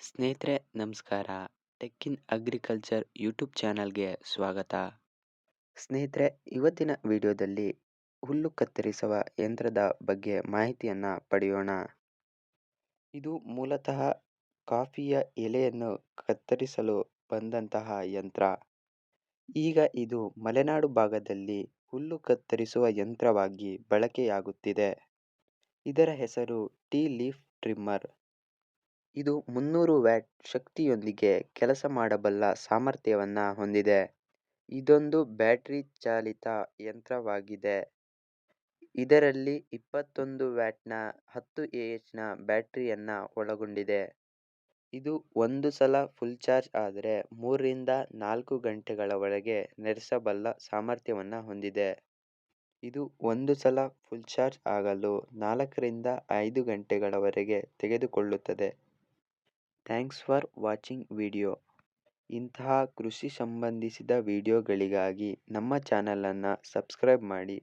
ಸ್ನೇಹಿತರೆ, ನಮಸ್ಕಾರ. ಟೆಕ್ಕಿನ್ agriculture YouTube ಚಾನಲ್ಗೆ ಸ್ವಾಗತ. ಸ್ನೇಹಿತರೆ, ಇವತ್ತಿನ ವಿಡಿಯೋದಲ್ಲಿ ಹುಲ್ಲು ಕತ್ತರಿಸುವ ಯಂತ್ರದ ಬಗ್ಗೆ ಮಾಹಿತಿಯನ್ನು ಪಡೆಯೋಣ. ಇದು ಮೂಲತಃ ಕಾಫಿಯ ಎಲೆಯನ್ನು ಕತ್ತರಿಸಲು ಬಂದಂತಹ ಯಂತ್ರ. ಈಗ ಇದು ಮಲೆನಾಡು ಭಾಗದಲ್ಲಿ ಹುಲ್ಲು ಕತ್ತರಿಸುವ ಯಂತ್ರವಾಗಿ ಬಳಕೆಯಾಗುತ್ತಿದೆ. ಇದರ ಹೆಸರು ಟೀ ಲೀಫ್ ಟ್ರಿಮ್ಮರ್. ಇದು ಮುನ್ನೂರು ವ್ಯಾಟ್ ಶಕ್ತಿಯೊಂದಿಗೆ ಕೆಲಸ ಮಾಡಬಲ್ಲ ಸಾಮರ್ಥ್ಯವನ್ನು ಹೊಂದಿದೆ. ಇದೊಂದು ಬ್ಯಾಟರಿ ಚಾಲಿತ ಯಂತ್ರವಾಗಿದೆ. ಇದರಲ್ಲಿ ಇಪ್ಪತ್ತೊಂದು ವ್ಯಾಟ್ನ ಹತ್ತು ಎ ಎಚ್ನ ಬ್ಯಾಟರಿಯನ್ನು ಒಳಗೊಂಡಿದೆ. ಇದು ಒಂದು ಸಲ ಫುಲ್ ಚಾರ್ಜ್ ಆದರೆ ಮೂರರಿಂದ ನಾಲ್ಕು ಗಂಟೆಗಳವರೆಗೆ ನಡೆಸಬಲ್ಲ ಸಾಮರ್ಥ್ಯವನ್ನು ಹೊಂದಿದೆ. ಇದು ಒಂದು ಸಲ ಫುಲ್ ಚಾರ್ಜ್ ಆಗಲು ನಾಲ್ಕರಿಂದ ಐದು ಗಂಟೆಗಳವರೆಗೆ ತೆಗೆದುಕೊಳ್ಳುತ್ತದೆ. ಥ್ಯಾಂಕ್ಸ್ ಫಾರ್ ವಾಚಿಂಗ್ ವಿಡಿಯೋ ಇಂತಹ ಕೃಷಿ ಸಂಬಂಧಿಸಿದ ವಿಡಿಯೋಗಳಿಗಾಗಿ ನಮ್ಮ ಚಾನಲನ್ನು ಸಬ್ಸ್ಕ್ರೈಬ್ ಮಾಡಿ.